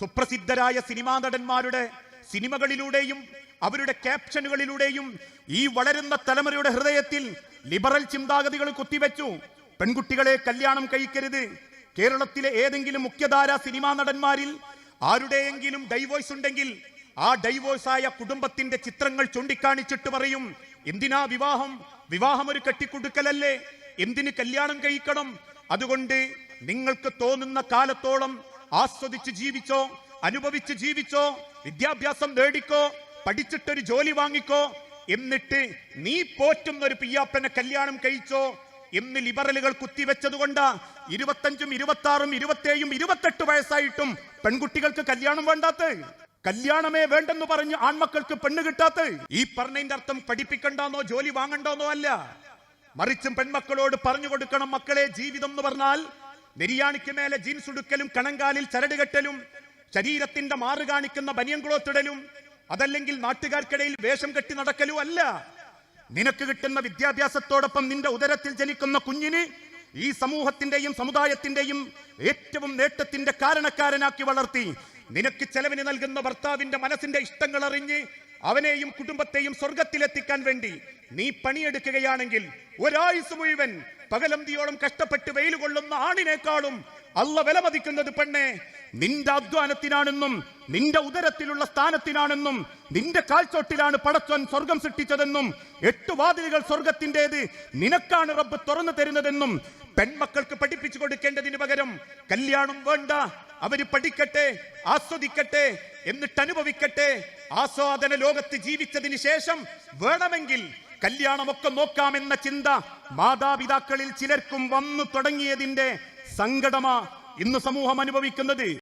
സുപ്രസിദ്ധരായ cinema നടന്മാരുടെ സിനിമകളിലൂടെയും അവരുടെ ക്യാപ്ഷനുകളിലൂടെയും ഈ വളരുന്ന തലമുറയുടെ ഹൃദയത്തിൽ ലിബറൽ ചിന്താഗതികൾ കുത്തിവെച്ചു. പെൺകുട്ടികളെ കല്യാണം കഴിക്കരുത്. കേരളത്തിലെ ഏതെങ്കിലും മുഖ്യധാര സിനിമാ നടന്മാരിൽ ആരുടെയെങ്കിലും ഡൈവോഴ്സ് ഉണ്ടെങ്കിൽ ആ ഡൈവോഴ്സായ കുടുംബത്തിന്റെ ചിത്രങ്ങൾ ചൂണ്ടിക്കാണിച്ചിട്ട് പറയും എന്തിനാ വിവാഹം? വിവാഹം ഒരു കെട്ടിക്കൊടുക്കലല്ലേ? എന്തിന് കല്യാണം കഴിക്കണം? അതുകൊണ്ട് നിങ്ങൾക്ക് തോന്നുന്ന കാലത്തോളം ആസ്വദിച്ച് ജീവിച്ചോ അനുഭവിച്ച് ജീവിച്ചോ വിദ്യാഭ്യാസം നേടിക്കോ പഠിച്ചിട്ടൊരു ജോലി വാങ്ങിക്കോ എന്നിട്ട് നീ പോറ്റുന്ന ഒരു പിയ്യാപ്പനെ കല്യാണം കഴിച്ചോ എന്ന് ലിബറലുകൾ കുത്തിവെച്ചതുകൊണ്ട് ഇരുപത്തഞ്ചും ഇരുപത്തി ആറും ഇരുപത്തേഴും ഇരുപത്തെട്ട് വയസ്സായിട്ടും പെൺകുട്ടികൾക്ക് കല്യാണം വേണ്ടാത്ത കല്യാണമേ വേണ്ടെന്ന് പറഞ്ഞ് ആൺമക്കൾക്ക് പെണ്ണ് കിട്ടാത്ത ഈ പറഞ്ഞതിന്റെ അർത്ഥം പഠിപ്പിക്കണ്ടെന്നോ ജോലി വാങ്ങണ്ടെന്നോ അല്ല. മറിച്ചും പെൺമക്കളോട് പറഞ്ഞു കൊടുക്കണം മക്കളെ ജീവിതം എന്ന് പറഞ്ഞാൽ നെരിയാണിക്ക് മേലെ ജീൻസ് ഉടുക്കലും കണങ്കാലിൽ ചരട് കെട്ടലും ശരീരത്തിന്റെ മാറ് കാണിക്കുന്ന ബനിയൻകുളത്തിടലും അതല്ലെങ്കിൽ നാട്ടുകാർക്കിടയിൽ വേഷം കെട്ടി നടക്കലും അല്ല. നിനക്ക് കിട്ടുന്ന വിദ്യാഭ്യാസത്തോടൊപ്പം നിന്റെ ഉദരത്തിൽ ജനിക്കുന്ന കുഞ്ഞിന് ഈ സമൂഹത്തിന്റെയും സമുദായത്തിന്റെയും ഏറ്റവും നേട്ടത്തിന്റെ കാരണക്കാരനാക്കി വളർത്തി നിനക്ക് ചെലവിന് നൽകുന്ന ഭർത്താവിന്റെ മനസ്സിന്റെ ഇഷ്ടങ്ങൾ അറിഞ്ഞ് അവനെയും കുടുംബത്തെയും സ്വർഗത്തിലെത്തിക്കാൻ വേണ്ടി നീ പണിയെടുക്കുകയാണെങ്കിൽ ഒരായുസ് മുഴുവൻ പകലന്തിയോളം കഷ്ടപ്പെട്ട് വെയിൽ കൊള്ളുന്ന ആണിനേക്കാളും അല്ല വിലമതിക്കുന്നത് പെണ്ണെ നിന്റെ അധ്വാനത്തിനാണെന്നും നിന്റെ ഉദരത്തിലുള്ള സ്ഥാനത്തിനാണെന്നും നിന്റെ കാൽച്ചോട്ടിലാണ് പടച്ചോൻ സ്വർഗം സൃഷ്ടിച്ചതെന്നും എട്ട് വാതിലുകൾ സ്വർഗത്തിന്റെത് നിനക്കാണ് റബ്ബ് തുറന്നു തരുന്നതെന്നും പെൺമക്കൾക്ക് പഠിപ്പിച്ചു കൊടുക്കേണ്ടതിന് പകരം കല്യാണം വേണ്ട. അവർ പഠിക്കട്ടെ ആസ്വദിക്കട്ടെ എന്നിട്ട് അനുഭവിക്കട്ടെ ആസ്വാദന ലോകത്ത് ജീവിച്ചതിന് ശേഷം വേണമെങ്കിൽ കല്യാണമൊക്കെ നോക്കാമെന്ന ചിന്ത മാതാപിതാക്കളിൽ ചിലർക്കും വന്നു തുടങ്ങിയതിന്റെ സങ്കടമാ ഇന്ന് സമൂഹം അനുഭവിക്കുന്നത്.